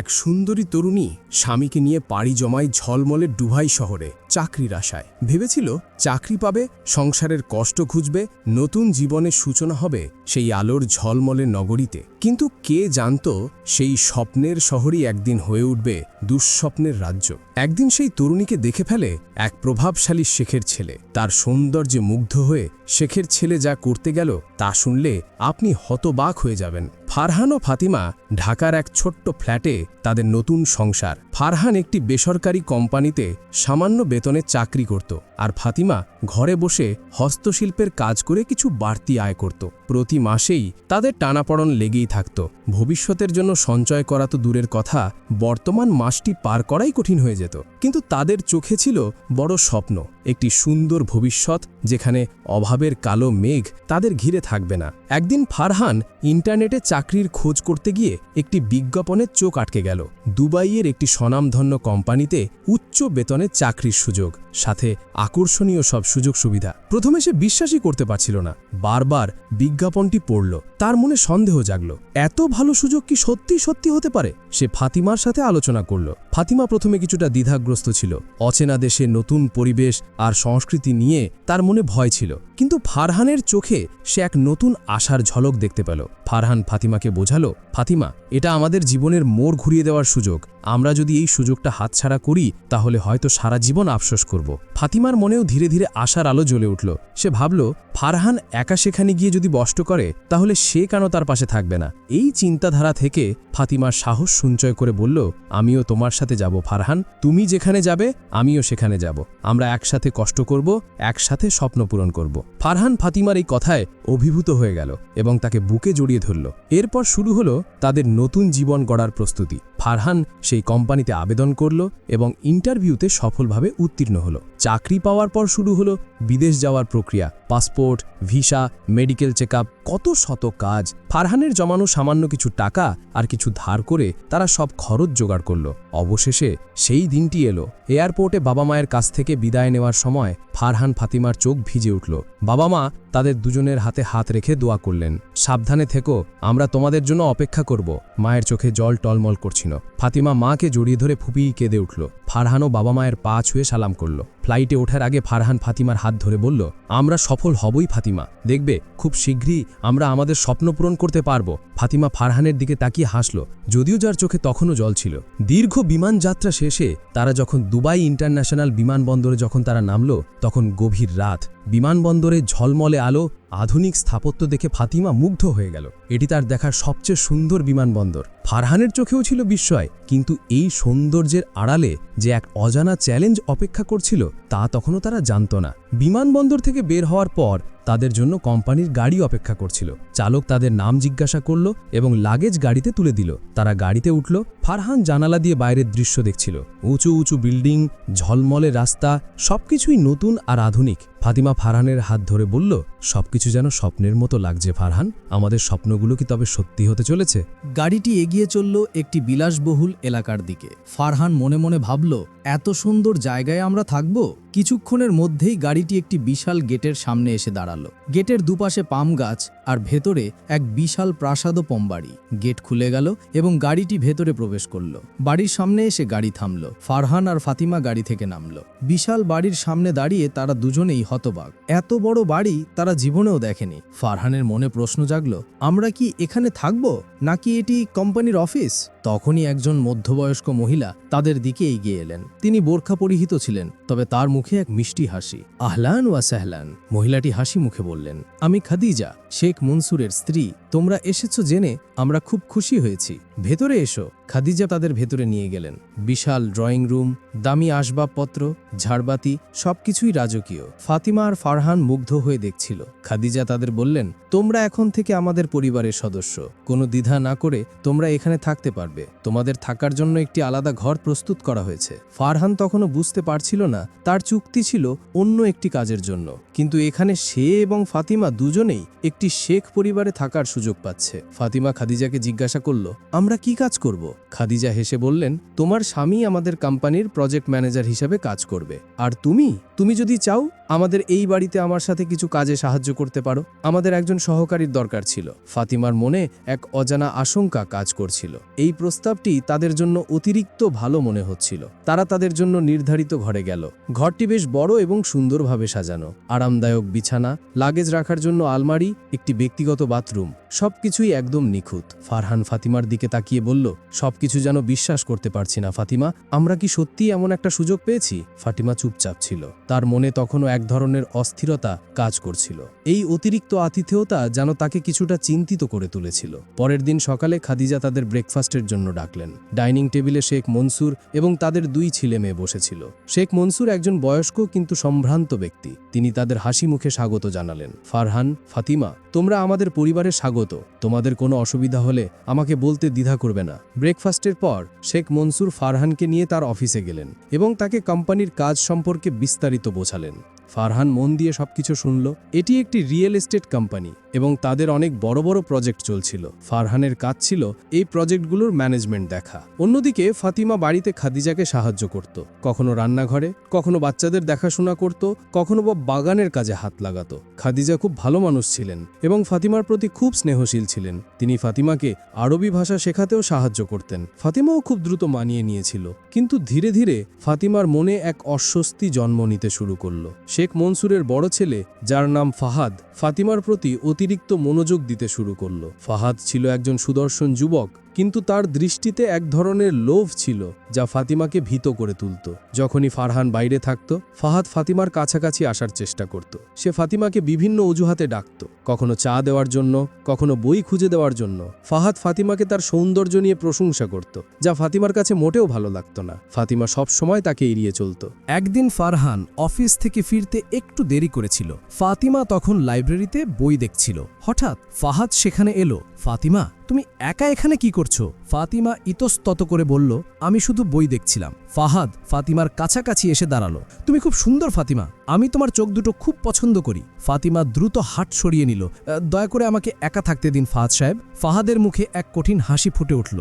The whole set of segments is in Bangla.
এক সুন্দরী তরুণী স্বামীকে নিয়ে পাড়ি জমায় ঝলমলে ডুভাই শহরে, চাকরির আশায়। ভেবেছিল চাকরি পাবে, সংসারের কষ্ট খুঁজবে, নতুন জীবনের সূচনা হবে সেই আলোর ঝলমলে নগরীতে। কিন্তু কে জানত সেই স্বপ্নের শহরই একদিন হয়ে উঠবে দুঃস্বপ্নের রাজ্য। একদিন সেই তরুণীকে দেখে ফেলে এক প্রভাবশালী শেখের ছেলে। তার সৌন্দর্যে মুগ্ধ হয়ে শেখের ছেলে যা করতে গেল তা শুনলে আপনি হতবাক হয়ে যাবেন। ফারহান ও ফাতিমা ঢাকার এক ছোট্ট ফ্ল্যাটে তাদের নতুন সংসার। ফারহান একটি বেসরকারি কোম্পানিতে সামান্য বেতনে চাকরি করত আর ফাতিমা ঘরে বসে হস্তশিল্পের কাজ করে কিছু বাড়তি আয় করত। প্রতি মাসেই তাদের টানাপড়ন লেগেই থাকত। ভবিষ্যতের জন্য সঞ্চয় করা তো দূরের কথা, বর্তমান মাসটি পার করাই কঠিন হয়ে যেত। কিন্তু তাদের চোখে ছিল বড় স্বপ্ন, একটি সুন্দর ভবিষ্যৎ যেখানে অভাবের কালো মেঘ তাদের ঘিরে থাকবে না। একদিন ফারহান ইন্টারনেটে চাকরির খোঁজ করতে গিয়ে একটি বিজ্ঞাপনের চোখ আটকে গেল। দুবাইয়ের একটি স্বনামধন্য কোম্পানিতে উচ্চ বেতনের চাকরির সুযোগ, সাথে আকর্ষণীয় সব সুযোগ সুবিধা। প্রথমে সে বিশ্বাসই করতে পারছিল না। বারবার বিজ্ঞাপনটি পড়ল। তার মনে সন্দেহ জাগল, এত ভালো সুযোগ কি সত্যি সত্যি হতে পারে? সে ফাতিমার সাথে আলোচনা করল। ফাতিমা প্রথমে কিছুটা দ্বিধাগ্রস্ত ছিল। অচেনা দেশে নতুন পরিবেশ আর সংস্কৃতি নিয়ে তার মনে ভয় ছিল। কিন্তু ফারহানের চোখে সে এক নতুন আশার ঝলক দেখতে পেল। ফারহান ফাতিমাকে বোঝালো, ফাতিমা, এটা আমাদের জীবনের মোড় ঘুরিয়ে দেওয়ার সুযোগ। আমরা যদি এই সুযোগটা হাতছাড়া করি, তাহলে হয়তো সারা জীবন আফসোস করব। ফাতিমার মনেও ধীরে ধীরে আশার আলো জ্বলে উঠল। সে ভাবল, ফারহান একা সেখানে গিয়ে যদি বষ্ট করে, তাহলে সে কেন তার পাশে থাকবে না? এই চিন্তাধারা থেকে ফাতিমার সাহস সঞ্চয় করে বলল, আমিও তোমার সাথে যাব ফারহান। তুমি যেখানে যাবে, আমিও সেখানে যাব। আমরা একসাথে কষ্ট করব, একসাথে স্বপ্ন পূরণ করব। ফারহান ফাতিমার এই কথায় অভিভূত হয়ে গেল এবং তাকে বুকে জড়িয়ে ধরল। এরপর শুরু হলো তাদের নতুন জীবন গড়ার প্রস্তুতি। ফারহান সেই কোম্পানিতে আবেদন করল এবং ইন্টারভিউতে সফলভাবে উত্তীর্ণ হলো। চাকরি পাওয়ার পর শুরু হলো বিদেশ যাওয়ার প্রক্রিয়া, পাসপোর্ট, ভিসা, মেডিকেল চেকআপ কত শত কাজ, ফারহানের জমানো সামান্য কিছু টাকা আর কিছু ধার করে তারা সব খরচ জোগাড় করল। অবশেষে সেই দিনটি এলো। এয়ারপোর্টে বাবা মায়ের কাছ থেকে বিদায় নেওয়ার সময় ফারহান ফাতিমার চোখ ভিজে উঠল। বাবা মা তাদের দুজনের হাতে হাত রেখে দোয়া করলেন, সাবধানে থেকো, আমরা তোমাদের জন্য অপেক্ষা করব। মায়ের চোখে জল টলমল করছিল। ফাতিমা মাকে জড়িয়ে ধরে ফুপিয়ে কেঁদে উঠল। ফারহানও বাবা মায়ের পা ছুঁয়ে সালাম করল। ফ্লাইটে ওঠার আগে ফারহান ফাতিমার হাত ধরে বলল, আমরা সফল হবই ফাতিমা। দেখবে, খুব শীঘ্রই আমরা আমাদের স্বপ্ন পূরণ করতে পারব। ফাতিমা ফারহানের দিকে তাকিয়ে হাসল, যদিও যার চোখে তখনও জল ছিল। দীর্ঘ বিমান যাত্রা শেষে তারা যখন দুবাই ইন্টারন্যাশনাল বিমানবন্দরে যখন তারা নামল, তখন গভীর রাত। বিমানবন্দরে ঝলমলে আলো, আধুনিক স্থাপত্য দেখে ফাতিমা মুগ্ধ হয়ে গেল। এটি তার দেখার সবচেয়ে সুন্দর বিমানবন্দর। ফারহানের চোখেও ছিল বিস্ময়, কিন্তু এই সৌন্দর্যের আড়ালে যে এক অজানা চ্যালেঞ্জ অপেক্ষা করছিল, তা তখনও তারা জানত না। বিমানবন্দর থেকে বের হওয়ার পর তাদের জন্য কোম্পানির গাড়ি অপেক্ষা করছিল। চালক তাদের নাম জিজ্ঞাসা করল এবং লাগেজ গাড়িতে তুলে দিল। তারা গাড়িতে উঠল, ফারহান জানালা দিয়ে বাইরের দৃশ্য দেখছিল। উঁচু উঁচু বিল্ডিং, ঝলমলে রাস্তা, সবকিছুই নতুন আর আধুনিক। ফাতিমা ফারহানের হাত ধরে বলল, সবকিছু যেন স্বপ্নের মতো লাগছে ফারহান। আমাদের স্বপ্নগুলো কি তবে সত্যি হতে চলেছে? গাড়িটি এগিয়ে চলল একটি বিলাসবহুল এলাকার দিকে। ফারহান মনে মনে ভাবল, এত সুন্দর জায়গায় আমরা থাকব? কিছুক্ষণের মধ্যেই গাড়িটি একটি বিশাল গেটের সামনে এসে দাঁড়াল। গেটের দুপাশে পাম গাছ আর ভেতরে এক বিশাল প্রাসাদ পমবাড়ি। গেট খুলে গেল এবং গাড়িটি ভেতরে প্রবেশ করল। বাড়ির সামনে এসে গাড়ি থামল। ফারহান আর ফাতিমা গাড়ি থেকে নামলো। বিশাল বাড়ির সামনে দাঁড়িয়ে তারা দুজনেই হতবাক। এত বড় বাড়ি তারা জীবনেও দেখেনি। ফারহানের মনে প্রশ্ন জাগলো, আমরা কি এখানে থাকব? নাকি এটি কোম্পানির অফিস? তখনই একজন মধ্যবয়স্ক মহিলা তাদের দিকে এগিয়ে এলেন। তিনি বোরখা পরিহিত ছিলেন, তবে তার মুখে এক মিষ্টি হাসি। আহলান ওয়া সাহলান, মহিলাটি হাসি মুখে বললেন, আমি খাদিজা, শেখ মনসুরের স্ত্রী। তোমরা এসেছ জেনে আমরা খুব খুশি হয়েছি। ভেতরে এসো। খাদিজা তাদের ভেতরে নিয়ে গেলেন। বিশাল ড্রয়িং রুম, দামি আসবাবপত্র, ঝাড়বাতি, সবকিছুই রাজকীয়। ফাতিমা আর ফারহান মুগ্ধ হয়ে দেখছিল। খাদিজা তাদের বললেন, তোমরা এখন থেকে আমাদের পরিবারের সদস্য। কোনো দ্বিধা না করে তোমরা এখানে থাকতে পারবে। তোমাদের থাকার জন্য একটি আলাদা ঘর প্রস্তুত করা হয়েছে। ফারহান তখনও বুঝতে পারছিল না, তার চুক্তি ছিল অন্য একটি কাজের জন্য। কিন্তু এখানে সে এবং ফাতিমা দুজনেই একটি শেখ পরিবারে থাকার সুযোগ পাচ্ছে। ফাতিমা খাদিজাকে জিজ্ঞাসা করল, আমরা কি কাজ করব? খাদিজা হেসে বললেন, তোমার স্বামী আমাদের কোম্পানির প্রজেক্ট ম্যানেজার হিসেবে কাজ করবে। আর তুমি? তুমি যদি চাও আমাদের এই বাড়িতে আমার সাথে কিছু কাজে সাহায্য করতে পারো। আমাদের একজন সহকারীর দরকার ছিল। ফাতিমার মনে এক অজানা আশঙ্কা কাজ করছিল। এই প্রস্তাবটি তাদের জন্য অতিরিক্ত ভালো মনে হচ্ছিল। তারা তাদের জন্য নির্ধারিত ঘরে গেল। ঘরটি বেশ বড় এবং সুন্দরভাবে সাজানো। আরামদায়ক বিছানা, লাগেজ রাখার জন্য আলমারি, একটি ব্যক্তিগত বাথরুম, সবকিছুই একদম নিখুঁত। ফারহান ফাতিমার দিকে তাকিয়ে বলল, সবকিছু যেন বিশ্বাস করতে পারছি না, ফাতিমা। আমরা কি সত্যিই এমন একটা সুযোগ পেয়েছি? ফাতিমা চুপচাপ ছিল। তার মনে তখনও এক ধরনের অস্থিরতা কাজ করছিল। এই অতিরিক্ত আতিথেয়তা যেন তাকে কিছুটা চিন্তিত করে তুলেছিল। পরের দিন সকালে খাদিজা তাদের ব্রেকফাস্টের জন্য ডাকলেন। ডাইনিং টেবিলে শেখ মনসুর এবং তাদের দুই ছেলে মেয়ে বসেছিল। শেখ মনসুর একজন বয়স্ক কিন্তু সম্ভ্রান্ত ব্যক্তি। তিনি তাদের হাসি মুখে স্বাগত জানালেন। ফারহান, ফাতিমা, তোমরা আমাদের পরিবারে স্বাগত। তোমাদের কোনো অসুবিধা হলে আমাকে বলতে দ্বিধা করবে না। ব্রেকফাস্টের পর শেখ মনসুর ফারহানকে নিয়ে তার অফিসে গেলেন এবং তাকে কোম্পানির কাজ সম্পর্কে বিস্তারিত বোঝালেন। ফারহান মন দিয়ে সবকিছু শুনল, এটি একটি রিয়েল এস্টেট কোম্পানি এবং তাদের অনেক বড় বড় প্রজেক্ট চলছিল। ফারহানের কাজ ছিল এই প্রজেক্টগুলোর ম্যানেজমেন্ট দেখা। অন্যদিকে ফাতিমা বাড়িতে খাদিজাকে সাহায্য করত, কখনো রান্নাঘরে, কখনো বাচ্চাদের দেখাশোনা করত, কখনো বা বাগানের কাজে হাত লাগাতো। খাদিজা খুব ভালো মানুষ ছিলেন এবং ফাতিমার প্রতি খুব স্নেহশীল ছিলেন। তিনি ফাতিমাকে আরবি ভাষা শেখাতেও সাহায্য করতেন। ফাতিমাও খুব দ্রুত মানিয়ে নিয়েছিল, কিন্তু ধীরে ধীরে ফাতিমার মনে এক অস্বস্তি জন্ম নিতে শুরু করল। শেখ মনসুরের বড় ছেলে, যার নাম ফাহাদ, ফাতিমার প্রতি অতিরিক্ত মনোযোগ দিতে শুরু করল। ফাহাদ ছিল একজন সুদর্শন যুবক কিন্তু তার দৃষ্টিতে এক ধরনের লোভ ছিল, যা ফাতিমাকে ভীত করে তুলত। যখনই ফারহান বাইরে থাকত, ফাহাদ ফাতিমার কাছাকাছি আসার চেষ্টা করত। সে ফাতিমাকে বিভিন্ন অজুহাতে ডাকত, কখনো চা দেওয়ার জন্য, কখনো বই খুঁজে দেওয়ার জন্য। ফাহাদ ফাতিমাকে তার সৌন্দর্য নিয়ে প্রশংসা করত, যা ফাতিমার কাছে মোটেও ভালো লাগত না। ফাতিমা সব সময় তাকে এড়িয়ে চলত। একদিন ফারহান অফিস থেকে ফিরতে একটু দেরি করেছিল। ফাতিমা তখন লাইব্রেরিতে বই দেখছিল। হঠাৎ ফাহাদ সেখানে এলো। ফাতিমা তুমি একা এখানে কি করছ? ফাতিমা ইতস্তত করে বলল, আমি শুধু বই দেখছিলাম। ফাহাদ ফাতিমার কাছাকাছি এসে দাঁড়াল। তুমি খুব সুন্দর, ফাতিমা। আমি তোমার চোখ দুটো খুব পছন্দ করি। ফাতিমা দ্রুত হাট সরিয়ে নিল। দয়া করে আমাকে একা থাকতে দিন, ফাহাদ সাহেব। ফাহাদের মুখে এক কঠিন হাসি ফুটে উঠল।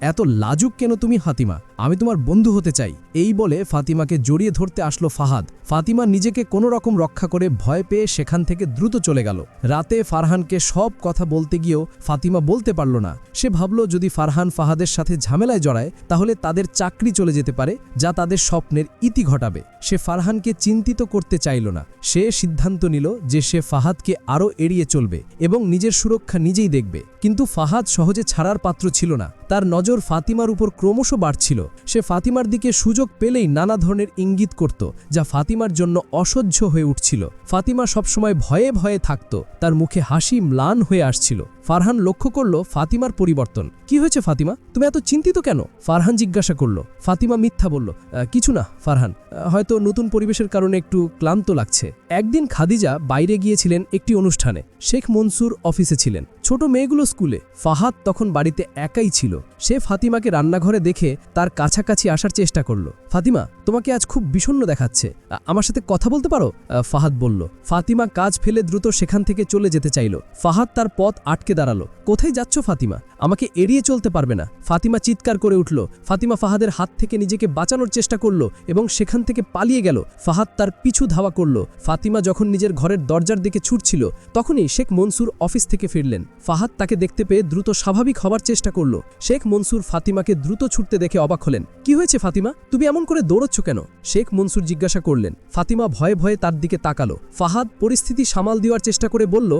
এত লাজুক কেন তুমি, ফাতিমা? আমি তোমার বন্ধু হতে চাই। এই বলে ফাতিমাকে জড়িয়ে ধরতে আসলো ফাহাদ। ফাতিমা নিজেকে কোনো রকম রক্ষা করে ভয় পেয়ে সেখান থেকে দ্রুত চলে গেল। রাতে ফারহানকে সব কথা বলতে গিয়েও ফাতিমা বলতে পারল না। সে ভাবল, যদি ফারহান ফাহাদের সাথে ঝামেলায় জড়ায়, তাহলে তাদের চাকরি চলে যেতে পারে, যা তাদের স্বপ্নের ইতি ঘটাবে। সে ফারহানকে চিন্তিত করতে চাইল না। সে সিদ্ধান্ত নিল যে সে ফাহাদকে আরও এড়িয়ে চলবে এবং নিজের সুরক্ষা নিজেই দেখবে। কিন্তু ফাহাদ সহজে ছাড়ার পাত্র ছিল না। তার নজর ফাতিমার উপর ক্রমশ বাড়ছিল। সে ফাতিমার দিকে সুযোগ পেলেই নানা ধরনের ইঙ্গিত করত যা ফাতিমার জন্য অসহ্য হয়ে উঠছিল। ফাতিমা সবসময় ভয়ে ভয়ে থাকত তার মুখে হাসি ম্লান হয়ে আসছিল। ফারহান লক্ষ্য করল ফাতিমার পরিবর্তন। কি হয়েছে ফাতিমা? তুমি এত চিন্তিত কেন? ফারহান জিজ্ঞাসা করল। ফাতিমা মিথ্যা বলল "আহ, কিছু না ফারহান। হয়তো নতুন পরিবেশের কারণে একটু ক্লান্ত লাগছে। একদিন খাদিজা বাইরে গিয়েছিলেন একটি অনুষ্ঠানে। শেখ মনসুর অফিসে ছিলেন। ছোট মেয়েগুলো স্কুলে। ফাহাদ তখন বাড়িতে একাই ছিল। সে ফাতিমাকে রান্নাঘরে দেখে তার কাছাকাছি আসার চেষ্টা করল। ফাতিমা, তোমাকে আজ খুব বিষণ্ণ দেখাচ্ছে। আমার সাথে কথা বলতে পারো? ফাহাদ বলল। ফাতিমা কাজ ফেলে দ্রুত সেখান থেকে চলে যেতে চাইল। ফাহাদ তার পথ আটকে দাঁড়াল। কোথায় যাচ্ছ ফাতিমা? আমাকে এড়িয়ে চলতে পারবে না। ফাতিমা চিৎকার করে উঠল। ফাতিমা ফাহাদের হাত থেকে নিজেকে বাঁচানোর চেষ্টা করল এবং সেখান থেকে পালিয়ে গেল। ফাহাদ তার পিছু ধাওয়া করল। ফাতিমা যখন নিজের ঘরের দরজার দিকে ছুটছিল, তখনই শেখ মনসুর অফিস থেকে ফিরলেন। ফাহাদ তাকে দেখতে পেয়ে দ্রুত স্বাভাবিক হবার চেষ্টা করল। শেখ মনসুর ফাতিমাকে দ্রুত ছুটতে দেখে অবাক হলেন। কি হয়েছে ফাতিমা? তুমি এমন করে দৌড়চ্ছ কেন? শেখ মনসুর জিজ্ঞাসা করলেন। ফাতিমা ভয়ে ভয়ে তার দিকে তাকালো। ফাহাদ পরিস্থিতি সামাল দেওয়ার চেষ্টা করে বলল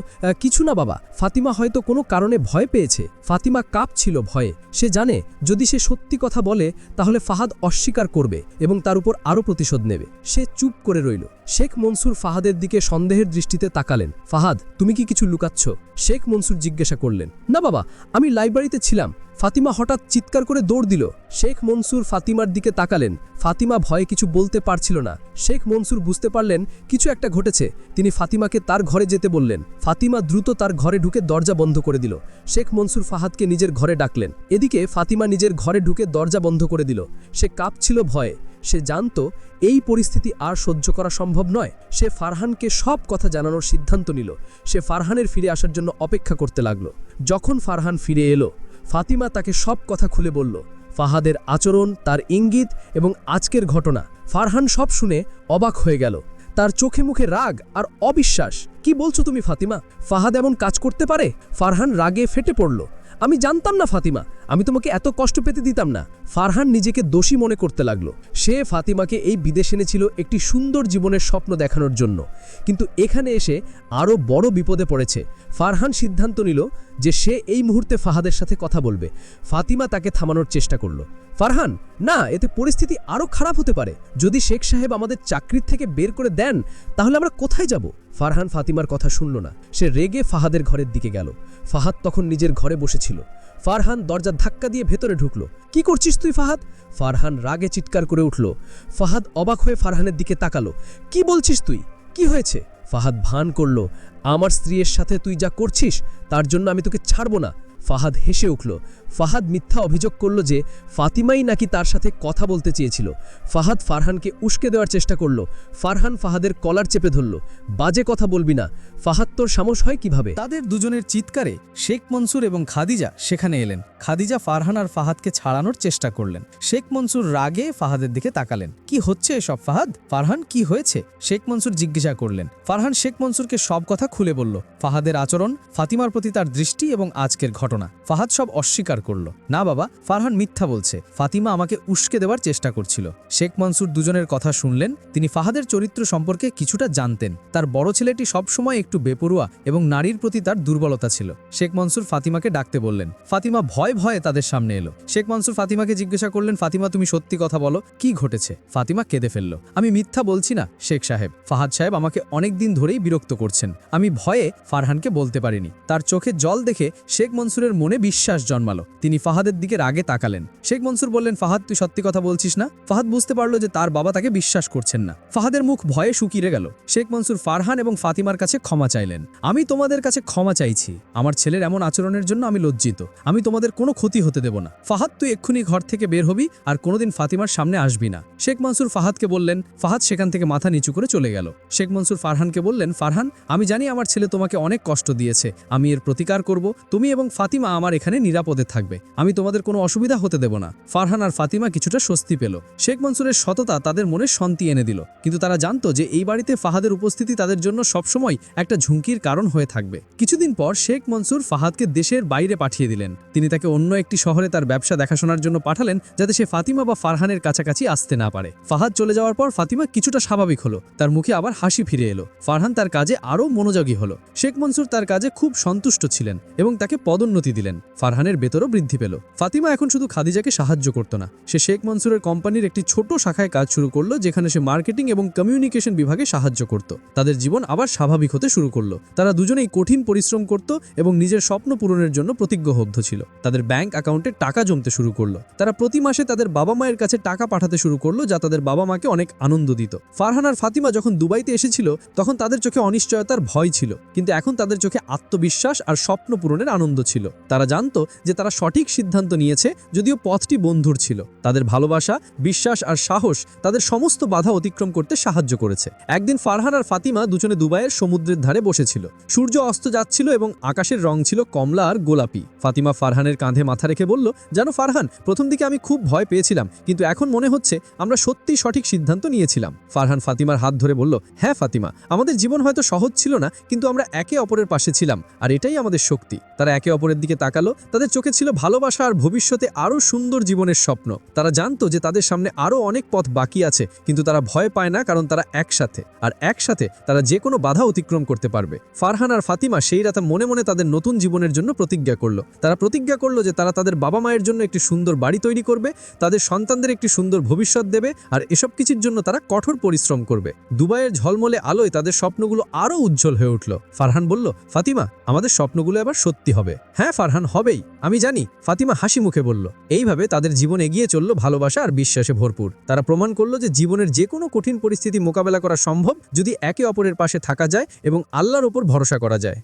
কিছু না বাবা। ফাতিমা হয়তো কোনো কারণে ভয় পেয়েছে। ফাতিমা কাঁপছিল ভয়ে। সে জানে, যদি সে সত্যি কথা বলে, তাহলে ফাহাদ অস্বীকার করবে এবং তার উপর আরও প্রতিশোধ নেবে। সে চুপ করে রইল। শেখ মনসুর ফাহাদের দিকে সন্দেহের দৃষ্টিতে তাকালেন। ফাহাদ, তুমি কি কিছু লুকাচ্ছ? শেখ মনসুর জিজ্ঞাসা করলেন, না বাবা, আমি লাইব্রেরিতে ছিলাম। ফাতিমা হঠাৎ চিৎকার করে দৌড় দিল। শেখ মনসুর ফাতিমার দিকে তাকালেন। ফাতিমা ভয়ে কিছু বলতে পারছিল না। শেখ মনসুর বুঝতে পারলেন কিছু একটা ঘটেছে। তিনি ফাতিমাকে তার ঘরে যেতে বললেন। ফাতিমা দ্রুত তার ঘরে ঢুকে দরজা বন্ধ করে দিল। শেখ মনসুর ফাহাদকে নিজের ঘরে ডাকলেন। এদিকে ফাতিমা নিজের ঘরে ঢুকে দরজা বন্ধ করে দিল। সে কাঁপছিল ভয়ে। সে জানত, এই পরিস্থিতি আর সহ্য করা সম্ভব নয়। সে ফারহানকে সব কথা জানানোর সিদ্ধান্ত নিল। সে ফারহানের ফিরে আসার জন্য অপেক্ষা করতে লাগল। যখন ফারহান ফিরে এলো ফাতিমা তাকে সব কথা খুলে বলল। ফাহাদের আচরণ, তার ইঙ্গিত এবং আজকের ঘটনা। ফারহান সব শুনে অবাক হয়ে গেল। তার চোখে মুখে রাগ আর অবিশ্বাস। কি বলছো তুমি, ফাতিমা? ফাহাদ এমন কাজ করতে পারে? ফারহান রাগে ফেটে পড়ল। আমি জানতাম না ফাতিমা। আমি তোমাকে এত কষ্ট পেতে দিতাম না। ফারহান নিজেকে দোষী মনে করতে লাগল। সে ফাতিমাকে এই বিদেশ এনেছিল একটি সুন্দর জীবনের স্বপ্ন দেখানোর জন্য। কিন্তু এখানে এসে আরও বড় বিপদে পড়েছে। ফারহান সিদ্ধান্ত নিল যে সে এই মুহূর্তে ফাহাদের সাথে কথা বলবে। ফাতিমা তাকে থামানোর চেষ্টা করল। ফারহান, না, এতে পরিস্থিতি আরও খারাপ হতে পারে। যদি শেখ সাহেব আমাদের চাকরির থেকে বের করে দেন, তাহলে আমরা কোথায় যাব? ফারহান ফাতিমার কথা শুনল না। সে রেগে ফাহাদের ঘরের দিকে গেল। ফাহাদ তখন নিজের ঘরে বসেছিল। ফারহান দরজা ধাক্কা দিয়ে ভেতরে ঢুকলো। কি করছিস তুই, ফাহাদ? ফারহান রাগে চিৎকার করে উঠল। ফাহাদ অবাক হয়ে ফারহানের দিকে তাকালো। কি বলছিস তুই? কি হয়েছে? ফাহাদ ভান করল। আমার স্ত্রীর সাথে তুই যা করছিস, তার জন্য আমি তোকে ছাড়বো না। ফাহাদ হেসে উঠল। ফাহাদ মিথ্যা অভিযোগ করল যে ফাতিমাই নাকি তার সাথে কথা বলতে চেয়েছিল। ফাহাদ ফারহানকে উস্কে দেওয়ার চেষ্টা করল। ফারহান ফাহাদের কলার চেপে ধরল। বাজে কথা বলবি না। ফাহাদ তোর সামস হয় কীভাবে? তাদের দুজনের চিৎকারে শেখ মনসুর এবং খাদিজা সেখানে এলেন। খাদিজা ফারহান আর ফাহাদকে ছাড়ানোর চেষ্টা করলেন। শেখ মনসুর রাগে ফাহাদের দিকে তাকালেন। কি হচ্ছে এসব ফাহাদ? ফারহান, কি হয়েছে? শেখ মনসুর জিজ্ঞাসা করলেন। ফারহান শেখ মনসুরকে সব কথা খুলে বলল। ফাহাদের আচরণ, ফাতিমার প্রতি তার দৃষ্টি এবং আজকের ঘটনা। ফাহাদ সব অস্বীকার করল। না বাবা, ফারহান মিথ্যা বলছে। ফাতিমা আমাকে উস্কে দেওয়ার চেষ্টা করছিল। শেখ মনসুর দুজনের কথা শুনলেন, তিনি ফাহাদের চরিত্র সম্পর্কে কিছুটা জানতেন। তার বড় ছেলেটি সবসময় একটু বেপরুয়া এবং নারীর প্রতি তার দুর্বলতা ছিল। শেখ মনসুর ফাতিমাকে ডাকতে বললেন। ফাতিমা ভয় ভয়ে তাদের সামনে এলো। শেখ মনসুর ফাতিমাকে জিজ্ঞাসা করলেন, ফাতিমা, তুমি সত্যি কথা বলো, কি ঘটেছে? ফাতিমা কেঁদে ফেলল। আমি মিথ্যা বলছি না, শেখ সাহেব। ফাহাদ সাহেব আমাকে অনেক দিন ধরেই বিরক্ত করছেন। আমি ভয়ে ফারহানকে বলতে পারিনি। তার চোখে জল দেখে শেখ মনসুরের মনে বিশ্বাস জন্মালো। তিনি ফাহাদের দিকে রাগে তাকালেন। শেখ মনসুর বললেন, ফাহাদ, তুই সত্যি কথা বলছিস না? ফাহাদ বুঝতে পারল যে তার বাবা তাকে বিশ্বাস করছেন না। ফাহাদের মুখ ভয়ে শুকিয়ে গেল। শেখ মনসুর ফারহান এবং ফাতিমার কাছে ক্ষমা চাইলেন। আমি তোমাদের কাছে ক্ষমা চাইছি। আমার ছেলের এমন আচরণের জন্য আমি লজ্জিত। আমি তোমাদের কোনো ক্ষতি হতে দেব না। ফাহাদ, তুই এক্ষুনি ঘর থেকে বের হবি আর কোনোদিন ফাতিমার সামনে আসবি না। শেখ মনসুর ফাহাদকে বললেন, ফাহাদ সেখান থেকে মাথা নিচু করে চলে গেল। শেখ মনসুর ফারহানকে বললেন, ফারহান, আমি জানি আমার ছেলে তোমাকে অনেক কষ্ট দিয়েছে। আমি এর প্রতিকার করব। তুমি এবং ফাতিমা আমার এখানে নিরাপদে থাকবে। আমি তোমাদের কোনো অসুবিধা হতে দেব না। ফারহান আর ফাতিমা কিছুটা স্বস্তি পেল। শেখ মনসুরের সততা তাদের মনে শান্তি এনে দিল। কিন্তু তারা জানতো যে এই বাড়িতে ফাহাদের উপস্থিতি তাদের জন্য সবসময় একটা ঝুঁকির কারণ হয়ে থাকবে। কিছুদিন পর শেখ মনসুর ফাহাদকে দেশের বাইরে পাঠিয়ে দিলেন। তিনি তাকে অন্য একটি শহরে তার ব্যবসা দেখাশোনার জন্য পাঠালেন, যাতে সে ফাতিমা বা ফারহানের কাছাকাছি আসতে না পারে। ফাহাদ চলে যাওয়ার পর ফাতিমা কিছুটা স্বাভাবিক হলো। তার মুখে আবার হাসি ফিরে এলো। ফারহান তার কাজে আরও মনোযোগী হলো। শেখ মনসুর তার কাজে খুব সন্তুষ্ট ছিলেন এবং তাকে পদোন্নতি দিলেন। ফারহানের বেতনও বৃদ্ধি পেল। ফাতিমা এখন শুধু খাদিজাকে সাহায্য করত না। সে শেখ মনসুরের কোম্পানির একটি ছোট শাখায় কাজ শুরু করল, যেখানে সে মার্কেটিং এবং কমিউনিকেশন বিভাগে সাহায্য করত। তাদের জীবন আবার স্বাভাবিক হতে শুরু করল। তারা দুজনেই কঠিন পরিশ্রম করত এবং নিজের স্বপ্ন পূরণের জন্য প্রতিজ্ঞবদ্ধ ছিল। তাদের ব্যাংক অ্যাকাউন্টে টাকা জমতে শুরু করল। তারা প্রতি মাসে তাদের বাবা মায়ের কাছে টাকা পাঠাতে শুরু করল, যা তাদের বাবা মাকে অনেক আনন্দ দিত। ফারহান আর ফাতিমা যখন দুবাইতে এসেছিল, তখন তাদের চোখে অনিশ্চয়তার ভয় ছিল। কিন্তু এখন তাদের চোখে আত্মবিশ্বাস আর স্বপ্ন পূরণের আনন্দ ছিল। তারা জানতো যে তারা সঠিক সিদ্ধান্ত নিয়েছে যদিও পথটি বন্ধুর ছিল। তাদের ভালোবাসা, বিশ্বাস আর সাহস তাদের সমস্ত বাধা অতিক্রম করতে সাহায্য করেছে। একদিন ফারহান আর ফাতিমা দুজনে দুবাইয়ের সমুদ্রের ধারে বসেছিল। সূর্য অস্ত যাচ্ছিল এবং আকাশের রং ছিল কমলা আর গোলাপি। ফাতিমা ফারহানের কাঁধে মাথা রেখে বলল, জানো ফারহান, প্রথম দিকে আমি খুব ভয় পেয়েছিলাম, কিন্তু এখন মনে হচ্ছে আমরা সত্যি সঠিক সিদ্ধান্ত নিয়েছিলাম। ফারহান ফাতিমার হাত ধরে বলল হ্যাঁ ফাতিমা, আমাদের জীবন হয়তো সহজ ছিল না, কিন্তু আমরা একে অপরের পাশে ছিলাম, আর এটাই আমাদের শক্তি। তারা একে অপরের দিকে তাকালো, তাদের চোখে ছিল ভালোবাসা আর ভবিষ্যতে আরও সুন্দর জীবনের স্বপ্ন। তারা জানতো যে তাদের সামনে আরও অনেক পথ বাকি আছে, কিন্তু তারা ভয় পায় না কারণ তারা একসাথে। আর একসাথে তারা যে কোনো বাধা অতিক্রম করতে পারবে। ফারহান আর ফাতিমা সেই রাতে মনে মনে তাদের নতুন জীবনের জন্য প্রতিজ্ঞা করল। তারা প্রতিজ্ঞা করল যে তারা তাদের বাবা মায়ের জন্য একটি সুন্দর বাড়ি তৈরি করবে, তাদের সন্তানদের একটি সুন্দর ভবিষ্যৎ দেবে, আর এসব কিছুর জন্য তারা কঠোর পরিশ্রম করবে। দুবাইয়ের ঝলমলে আলোয় তাদের স্বপ্নগুলো আরও উজ্জ্বল হয়ে উঠল। ফারহান বলল, ফাতিমা, আমাদের স্বপ্নগুলো এবার সত্যি হবে। হ্যাঁ ফারহান, হবেই। আমি জানি, ফাতিমা হাসি মুখে বলল, এইভাবে তাদের জীবন এগিয়ে চলল ভালোবাসা আর বিশ্বাসে ভরপুর। তারা প্রমাণ করল যে জীবনের যে কোনো কঠিন পরিস্থিতি মোকাবেলা করা সম্ভব যদি একে অপরের পাশে থাকা যায় এবং আল্লাহর ওপর ভরসা করা যায়।